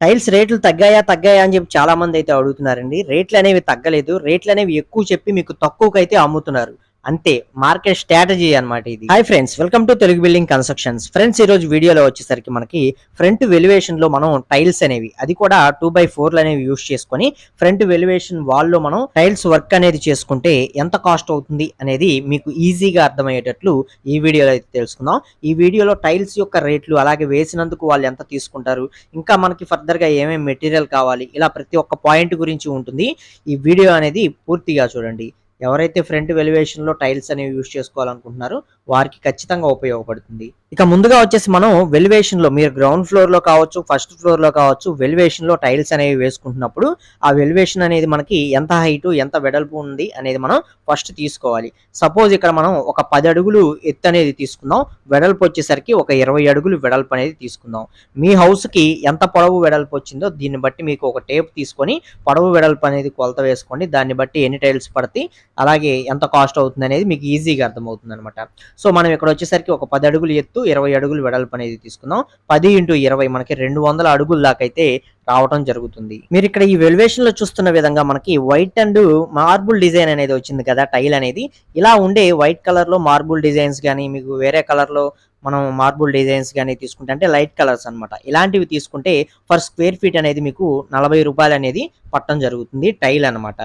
Tiles రేట్లు తగ్గాయా తగ్గాయా అని చెప్పి చాలా మంది అయితే అడుగుతున్నారండి. రేట్లు అనేవి తగ్గలేదు. రేట్లు అనేవి ఎక్కువ చెప్పి మీకు తక్కువకైతే అమ్ముతున్నారు. అంతే మార్కెట్ స్ట్రాటజీ అనమాట ఇది. Hi friends welcome to Telugu building constructions friends ఈ రోజు వీడియోలో వచ్చేసరికి మనకి ఫ్రంట్ వెలివేషన్లో మనం టైల్స్ అనేవి అది కూడా టూ బై ఫోర్లు అనేవి యూస్ చేసుకొని ఫ్రంట్ వెలివేషన్ వాల్లో మనం టైల్స్ వర్క్ అనేది చేసుకుంటే ఎంత కాస్ట్ అవుతుంది అనేది మీకు ఈజీగా అర్థమయ్యేటట్లు ఈ వీడియోలో అయితే తెలుసుకుందాం. ఈ వీడియోలో టైల్స్ యొక్క రేట్లు అలాగే వేసినందుకు వాళ్ళు ఎంత తీసుకుంటారు ఇంకా మనకి ఫర్దర్గా ఏమేమి మెటీరియల్ కావాలి ఇలా ప్రతి ఒక్క పాయింట్ గురించి ఉంటుంది. ఈ వీడియో అనేది పూర్తిగా చూడండి. ఎవరైతే ఫ్రంట్ వెలివేషన్లో టైల్స్ అనేవి యూస్ చేసుకోవాలనుకుంటున్నారో వారికి ఖచ్చితంగా ఉపయోగపడుతుంది. ఇక ముందుగా వచ్చేసి మనం వెలివేషన్లో మీరు గ్రౌండ్ ఫ్లోర్లో కావచ్చు ఫస్ట్ ఫ్లోర్లో కావచ్చు వెలివేషన్లో టైల్స్ అనేవి వేసుకుంటున్నప్పుడు ఆ వెలివేషన్ అనేది మనకి ఎంత హైట్ ఎంత వెడల్పు ఉంది అనేది మనం ఫస్ట్ తీసుకోవాలి. సపోజ్ ఇక్కడ మనం ఒక పది అడుగులు ఎత్తు అనేది తీసుకుందాం. వెడల్పు వచ్చేసరికి ఒక ఇరవై అడుగులు వెడల్పు అనేది తీసుకుందాం. మీ హౌస్కి ఎంత పొడవు వెడల్పు వచ్చిందో దీన్ని బట్టి మీకు ఒక టేప్ తీసుకొని పొడవు వెడల్పు అనేది కొలత వేసుకోండి. దాన్ని బట్టి ఎన్ని టైల్స్ పడతాయి అలాగే ఎంత కాస్ట్ అవుతుంది అనేది మీకు ఈజీగా అర్థమవుతుంది అనమాట సో మనం ఇక్కడ వచ్చేసరికి ఒక పది అడుగులు ఎత్తు ఇరవై అడుగులు వెడల్పు అనేది తీసుకుందాం. పది ఇంటూ ఇరవై మనకి రెండు వందల అడుగుల దాకైతే కావటం రావడం జరుగుతుంది. మీరు ఇక్కడ ఈ వెలివేషన్లో చూస్తున్న విధంగా మనకి వైట్ అండ్ మార్బుల్ డిజైన్ అనేది వచ్చింది కదా టైల్ అనేది. ఇలా ఉండే వైట్ కలర్లో మార్బుల్ డిజైన్స్ కానీ మీకు వేరే కలర్లో మనం మార్బుల్ డిజైన్స్ కానీ తీసుకుంటే అంటే లైట్ కలర్స్ అన్నమాట. ఇలాంటివి తీసుకుంటే ఫర్ స్క్వేర్ ఫీట్ అనేది మీకు నలభై రూపాయలు అనేది పట్టడం జరుగుతుంది టైల్ అన్నమాట.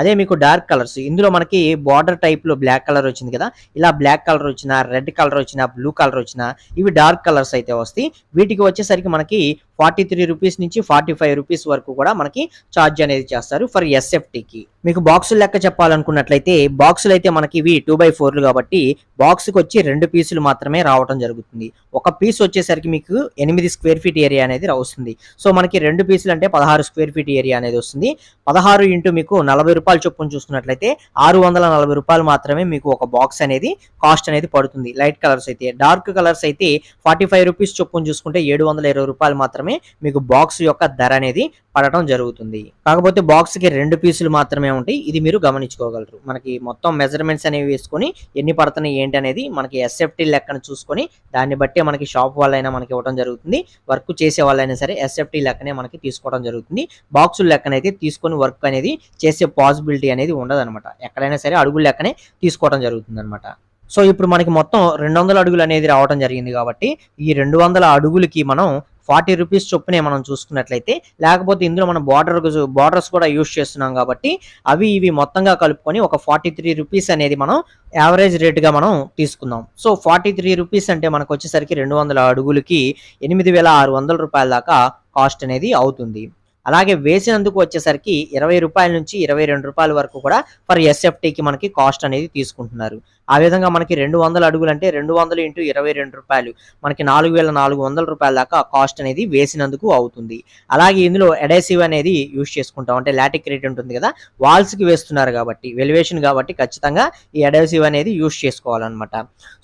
అదే మీకు డార్క్ కలర్స్ ఇందులో మనకి బార్డర్ టైప్లో బ్లాక్ కలర్ వచ్చింది కదా ఇలా బ్లాక్ కలర్ వచ్చిన రెడ్ కలర్ వచ్చిన బ్లూ కలర్ వచ్చిన ఇవి డార్క్ కలర్స్ అయితే వస్తాయి. వీటికి వచ్చేసరికి మనకి ఫార్టీ త్రీ రూపీస్ నుంచి ఫార్టీ ఫైవ్ రూపీస్ వరకు కూడా మనకి ఛార్జ్ అనేది చేస్తారు ఫర్ ఎస్ఎఫ్టీకి మీకు బాక్సులు లెక్క చెప్పాలనుకున్నట్లయితే బాక్సులు అయితే మనకి ఇవి టూ బై ఫోర్లు కాబట్టి బాక్స్కి వచ్చి రెండు పీసులు మాత్రమే రావడం జరుగుతుంది. ఒక పీస్ వచ్చేసరికి మీకు ఎనిమిది స్క్వేర్ ఫీట్ ఏరియా అనేది వస్తుంది సో మనకి రెండు పీసులు అంటే పదహారు స్క్వేర్ ఫీట్ ఏరియా అనేది వస్తుంది. పదహారు ఇంటూ మీకు నలభై రూపాయలు చొప్పున చూసుకున్నట్లయితే ఆరు వందల నలభై రూపాయలు మాత్రమే మీకు ఒక బాక్స్ అనేది కాస్ట్ అనేది పడుతుంది. లైట్ కలర్స్ అయితే డార్క్ కలర్స్ అయితే ఫార్టీ ఫైవ్ రూపీస్ చొప్పున చూసుకుంటే ఏడు వందల ఇరవై రూపాయలు మాత్రమే మీకు బాక్స్ యొక్క ధర అనేది పడటం జరుగుతుంది. కాకపోతే బాక్స్కి రెండు పీసులు మాత్రమే ఉంటాయి. ఇది మీరు గమనించుకోగలరు. మనకి మొత్తం మెజర్మెంట్స్ అనేవి వేసుకొని ఎన్ని పడుతున్నాయి ఏంటి అనేది మనకి ఎస్ఎఫ్టీ లెక్కను చూసుకొని దాన్ని బట్టి మనకి షాప్ వాళ్ళైనా మనకి ఇవ్వడం జరుగుతుంది. వర్క్ చేసే వాళ్ళైనా సరే ఎస్ఎఫ్టీ లెక్కనే మనకి తీసుకోవడం జరుగుతుంది. బాక్సుల లెక్కనైతే తీసుకొని వర్క్ అనేది చేసే పాసిబిలిటీ అనేది ఉండదు అనమాట ఎక్కడైనా సరే అడుగుల లెక్కనే తీసుకోవడం జరుగుతుంది అనమాట సో ఇప్పుడు మనకి మొత్తం రెండు వందల అడుగులు అనేది రావడం జరిగింది కాబట్టి ఈ రెండు వందల అడుగులకి మనం ఫార్టీ రూపీస్ చొప్పునే మనం చూసుకున్నట్లయితే లేకపోతే ఇందులో మనం బార్డర్ బార్డర్స్ కూడా యూస్ చేస్తున్నాం కాబట్టి అవి ఇవి మొత్తంగా కలుపుకొని ఒక ఫార్టీ త్రీ రూపీస్ అనేది మనం యావరేజ్ రేట్గా మనం తీసుకుందాం. సో ఫార్టీ త్రీ రూపీస్ అంటే మనకు వచ్చేసరికి రెండు వందల అడుగులకి ఎనిమిది వేల ఆరు వందల రూపాయల దాకా కాస్ట్ అనేది అవుతుంది. అలాగే వేసినందుకు వచ్చేసరికి ఇరవై రూపాయల నుంచి ఇరవై రెండు రూపాయల వరకు కూడా ఫర్ ఎస్ఎఫ్టీకి మనకి కాస్ట్ అనేది తీసుకుంటున్నారు. ఆ విధంగా మనకి రెండు వందల అడుగులు అంటే రెండు వందలు ఇంటూ ఇరవై రెండు రూపాయలు మనకి నాలుగు వేల నాలుగు వందల రూపాయల దాకా కాస్ట్ అనేది వేసినందుకు అవుతుంది. అలాగే ఇందులో ఎడైసివ్ అనేది యూస్ చేసుకుంటాం. అంటే లాటిక్ రేట్ ఉంటుంది కదా వాల్స్కి వేస్తున్నారు కాబట్టి వెలివేషన్ కాబట్టి ఖచ్చితంగా ఈ అడైసివ్ అనేది యూస్ చేసుకోవాలన్నమాట.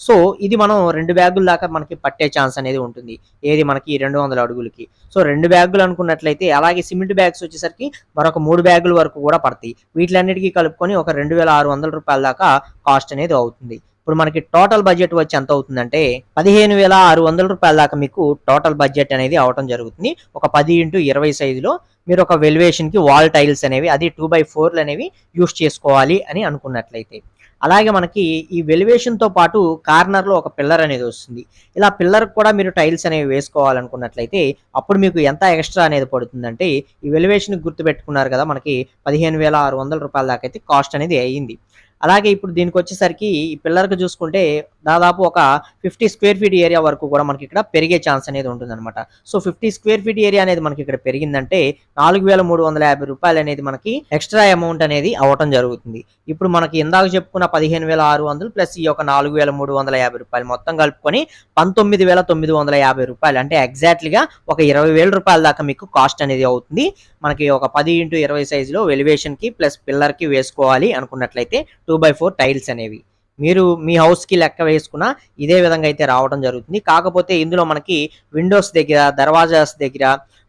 సో ఇది మనం రెండు బ్యాగుల దాకా మనకి పట్టే ఛాన్స్ అనేది ఉంటుంది. ఏది మనకి ఈ రెండు వందల అడుగులకి. సో రెండు బ్యాగులు అనుకున్నట్లయితే అలాగే సిమెంట్ బ్యాగ్స్ వచ్చేసరికి మరొక మూడు బ్యాగుల వరకు కూడా పడతాయి. వీటిలన్నిటికీ కలుపుకొని ఒక రెండు వేల ఆరు వందల రూపాయల దాకా కాస్ట్ అనేది అవుతుంది. ఇప్పుడు మనకి టోటల్ బడ్జెట్ వచ్చి ఎంత అవుతుందంటే పదిహేను వేల ఆరు వందల రూపాయల దాకా మీకు టోటల్ బడ్జెట్ అనేది అవటం జరుగుతుంది. ఒక పది ఇంటూ ఇరవై సైజులో మీరు ఒక వెలివేషన్కి వాల్ టైల్స్ అనేవి అది టూ బై ఫోర్లు అనేవి యూస్ చేసుకోవాలి అని అనుకున్నట్లయితే. అలాగే మనకి ఈ వెలివేషన్తో పాటు కార్నర్లో ఒక పిల్లర్ అనేది వస్తుంది. ఇలా పిల్లర్ కూడా మీరు టైల్స్ అనేవి వేసుకోవాలనుకున్నట్లయితే అప్పుడు మీకు ఎంత ఎక్స్ట్రా అనేది పడుతుందంటే ఈ వెలివేషన్ గుర్తు పెట్టుకున్నారు కదా మనకి పదిహేను వేల ఆరు వందల రూపాయల దాకా అయితే కాస్ట్ అనేది అయ్యింది. అలాగే ఇప్పుడు దీనికి వచ్చేసరికి ఈ పిల్లర్కి చూసుకుంటే దాదాపు ఒక ఫిఫ్టీ స్క్వేర్ ఫీట్ ఏరియా వరకు కూడా మనకి ఇక్కడ పెరిగే ఛాన్స్ అనేది ఉంటుందన్నమాట. So fifty square feet area అనేది మనకి ఇక్కడ పెరిగిందంటే నాలుగు వేల మూడు వందల యాభై రూపాయలు అనేది మనకి ఎక్స్ట్రా అమౌంట్ అనేది అవ్వటం జరుగుతుంది. ఇప్పుడు మనకి ఇందాక చెప్పుకున్న పదిహేను వేల ఆరు వందలు ప్లస్ ఈ యొక్క నాలుగు వేల మూడు వందల యాభై రూపాయలు మొత్తం కలుపుకొని పంతొమ్మిది వేల తొమ్మిది వందల యాభై రూపాయలు. అంటే ఎగ్జాక్ట్లీగా ఒక ఇరవై వేల రూపాయల దాకా మీకు కాస్ట్ అనేది అవుతుంది. మనకి ఒక పది ఇంటూ ఇరవై సైజులో వెలివేషన్కి ప్లస్ పిల్లర్కి వేసుకోవాలి అనుకున్నట్లయితే two two by four tiles అనేవి. మీరు మీ హౌస్కి లెక్క వేసుకున్న ఇదే విధంగా అయితే రావడం జరుగుతుంది. కాకపోతే ఇందులో మనకి విండోస్ దగ్గర దర్వాజాస్ దగ్గర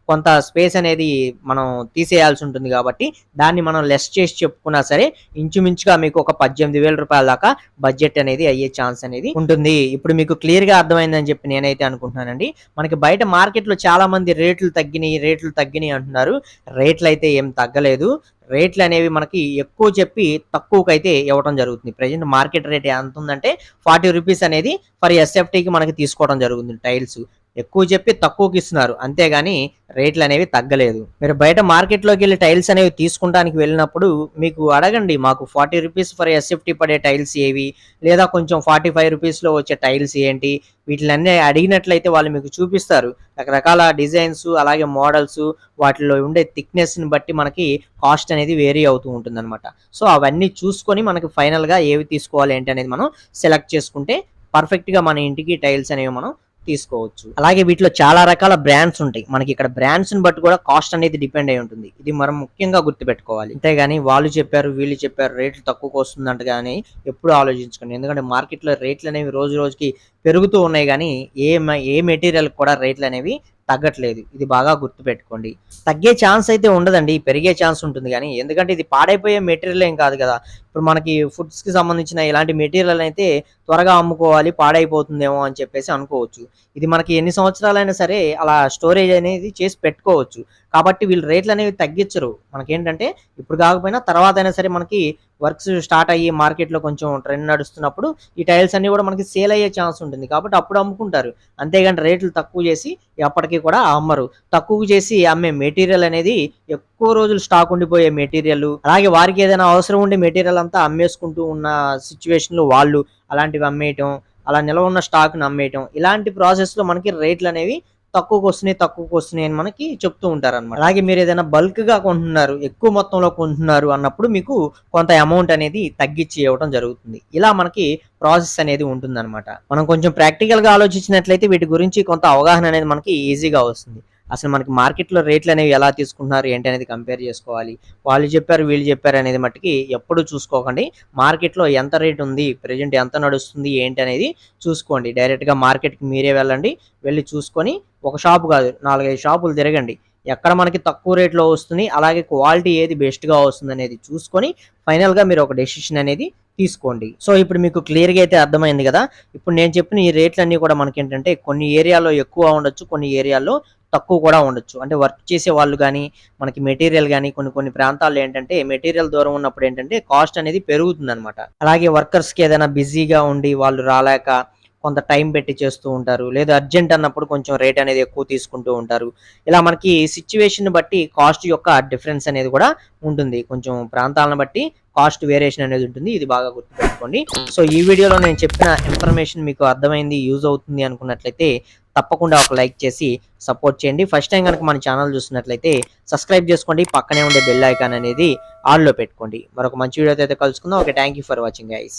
కొంత స్పేస్ అనేది మనం తీసేయాల్సి ఉంటుంది కాబట్టి దాన్ని మనం లెస్ చేసి చెప్పుకున్నా సరే ఇంచుమించుగా మీకు ఒక పద్దెనిమిది వేల రూపాయల దాకా బడ్జెట్ అనేది అయ్యే ఛాన్స్ అనేది ఉంటుంది. ఇప్పుడు మీకు క్లియర్గా అర్థమైందని చెప్పి నేనైతే అనుకుంటున్నానండి. మనకి బయట మార్కెట్లో చాలా మంది రేట్లు తగ్గినాయి రేట్లు తగ్గినాయి అంటున్నారు. రేట్లు అయితే ఏం తగ్గలేదు. రేట్లు అనేవి మనకి ఎక్కువ చెప్పి తక్కువకైతే అయితే ఇవ్వడం జరుగుతుంది. ప్రజెంట్ మార్కెట్ రేట్ ఎంత ఉందంటే ఫార్టీ రూపీస్ అనేది ఫర్ ఎస్ఎఫ్టీకి మనకి తీసుకోవడం జరుగుతుంది టైల్స్ ఎక్కువ చెప్పి తక్కువకి ఇస్తున్నారు. అంతేగాని రేట్లు అనేవి తగ్గలేదు. మీరు బయట మార్కెట్లోకి వెళ్ళి టైల్స్ అనేవి తీసుకుంటానికి వెళ్ళినప్పుడు మీకు అడగండి మాకు ఫార్టీ రూపీస్ ఫర్ ఎస్ఎఫ్టీ పడే టైల్స్ ఏవి? లేదా కొంచెం ఫార్టీ ఫైవ్ రూపీస్లో వచ్చే టైల్స్ ఏంటి? వీటిలన్నీ అడిగినట్లయితే వాళ్ళు మీకు చూపిస్తారు. రకరకాల డిజైన్స్ అలాగే మోడల్స్ వాటిలో ఉండే థిక్నెస్ని బట్టి మనకి కాస్ట్ అనేది వేరీ అవుతూ ఉంటుంది అనమాట సో అవన్నీ చూసుకొని మనకి ఫైనల్గా ఏవి తీసుకోవాలి ఏంటి అనేది మనం సెలెక్ట్ చేసుకుంటే పర్ఫెక్ట్గా మన ఇంటికి టైల్స్ అనేవి మనం తీసుకోవచ్చు. అలాగే వీటిలో చాలా రకాల బ్రాండ్స్ ఉంటాయి. మనకి ఇక్కడ బ్రాండ్స్ని బట్టి కూడా కాస్ట్ అనేది డిపెండ్ అయి ఉంటుంది. ఇది మనం ముఖ్యంగా గుర్తుపెట్టుకోవాలి. అంతేగాని వాళ్ళు చెప్పారు వీళ్ళు చెప్పారు రేట్లు తక్కువకు వస్తుందంట కానీ ఎప్పుడు ఆలోచించుకోండి. ఎందుకంటే మార్కెట్లో రేట్లు అనేవి రోజు రోజుకి పెరుగుతూ ఉన్నాయి కానీ ఏ ఏ మెటీరియల్ కూడా రేట్లు అనేవి తగ్గట్లేదు. ఇది బాగా గుర్తుపెట్టుకోండి. తగ్గే ఛాన్స్ అయితే ఉండదండి. పెరిగే ఛాన్స్ ఉంటుంది కానీ ఎందుకంటే ఇది పాడైపోయే మెటీరియల్ ఏం కాదు కదా. ఇప్పుడు మనకి ఫుడ్స్కి సంబంధించిన ఇలాంటి మెటీరియల్ అయితే త్వరగా అమ్ముకోవాలి పాడైపోతుందేమో అని చెప్పేసి అనుకోవచ్చు. ఇది మనకి ఎన్ని సంవత్సరాలైనా సరే అలా స్టోరేజ్ అనేది చేసి పెట్టుకోవచ్చు. కాబట్టి వీళ్ళు రేట్లు అనేవి తగ్గించరు. మనకేంటంటే ఇప్పుడు కాకపోయినా తర్వాత అయినా సరే మనకి వర్క్స్ స్టార్ట్ అయ్యి మార్కెట్లో కొంచెం ట్రెండ్ నడుస్తున్నప్పుడు ఈ టైల్స్ అన్ని కూడా మనకి సేల్ అయ్యే ఛాన్స్ ఉంటుంది. కాబట్టి అప్పుడు అమ్ముకుంటారు. అంతేగాని రేట్లు తక్కువ చేసి ఎప్పటికీ కూడా అమ్మరు. తక్కువ చేసి అమ్మే మెటీరియల్ అనేది ఎక్కువ రోజులు స్టాక్ ఉండిపోయే మెటీరియల్. అలాగే వారికి ఏదైనా అవసరం ఉండే మెటీరియల్ అంతా అమ్మేసుకుంటూ ఉన్న సిచ్యువేషన్లో వాళ్ళు అలాంటివి అమ్మేయటం అలా నిల్వ ఉన్న స్టాక్ను అమ్మేయటం ఇలాంటి ప్రాసెస్లో మనకి రేట్లు అనేవి తక్కువకు వస్తున్నాయి తక్కువకు వస్తున్నాయి అని మనకి చెప్తూ ఉంటారు అనమాట అలాగే మీరు ఏదైనా బల్క్గా కొంటున్నారు ఎక్కువ మొత్తంలో కొంటున్నారు అన్నప్పుడు మీకు కొంత అమౌంట్ అనేది తగ్గించి ఇవ్వడం జరుగుతుంది. ఇలా మనకి ప్రాసెస్ అనేది ఉంటుంది మనం కొంచెం ప్రాక్టికల్గా ఆలోచించినట్లయితే వీటి గురించి కొంత అవగాహన అనేది మనకి ఈజీగా వస్తుంది. అసలు మనకి మార్కెట్లో రేట్లు అనేవి ఎలా తీసుకుంటున్నారు ఏంటి అనేది కంపేర్ చేసుకోవాలి. వాళ్ళు చెప్పారు వీళ్ళు చెప్పారు అనేది మట్టుకి ఎప్పుడు చూసుకోకండి. మార్కెట్లో ఎంత రేట్ ఉంది ప్రజెంట్ ఎంత నడుస్తుంది ఏంటి అనేది చూసుకోండి. డైరెక్ట్గా మార్కెట్కి మీరే వెళ్ళండి వెళ్ళి చూసుకొని ఒక షాపు కాదు నాలుగైదు షాపులు తిరగండి. ఎక్కడ మనకి తక్కువ రేట్లో వస్తుంది అలాగే క్వాలిటీ ఏది బెస్ట్గా వస్తుంది అనేది చూసుకొని ఫైనల్గా మీరు ఒక డెసిషన్ అనేది తీసుకోండి. సో ఇప్పుడు మీకు క్లియర్గా అయితే అర్థమైంది కదా. ఇప్పుడు నేను చెప్పిన ఈ రేట్లన్నీ కూడా మనకి ఏంటంటే కొన్ని ఏరియాలో ఎక్కువ ఉండొచ్చు కొన్ని ఏరియాల్లో తక్కువ కూడా ఉండొచ్చు. అంటే వర్క్ చేసే వాళ్ళు కానీ మనకి మెటీరియల్ కానీ కొన్ని కొన్ని ప్రాంతాల్లో ఏంటంటే మెటీరియల్ దూరం ఉన్నప్పుడు ఏంటంటే కాస్ట్ అనేది పెరుగుతుంది అనమాట అలాగే వర్కర్స్కి కి ఏదైనా బిజీగా ఉండి వాళ్ళు రాలేక కొంత టైం పెట్టి చేస్తూ ఉంటారు. లేదా అర్జెంట్ అన్నప్పుడు కొంచెం రేట్ అనేది ఎక్కువ తీసుకుంటూ ఉంటారు. ఇలా మనకి సిచ్యువేషన్ బట్టి కాస్ట్ యొక్క డిఫరెన్స్ అనేది కూడా ఉంటుంది. కొంచెం ప్రాంతాలను బట్టి కాస్ట్ వేరియేషన్ అనేది ఉంటుంది. ఇది బాగా గుర్తుపెట్టుకోండి. సో ఈ వీడియోలో నేను చెప్పిన ఇన్ఫర్మేషన్ మీకు అర్థమైంది యూజ్ అవుతుంది అనుకున్నట్లయితే తప్పకుండా ఒక లైక్ చేసి సపోర్ట్ చేయండి. ఫస్ట్ టైం కనుక మన ఛానల్ చూస్తున్నట్లయితే సబ్స్క్రైబ్ చేసుకోండి. పక్కనే ఉండే బెల్ ఐకాన్ అనేది ఆన్లో పెట్టుకోండి. మరొక మంచి వీడియోతో అయితే కలుసుకుందాం. Okay thank you for watching guys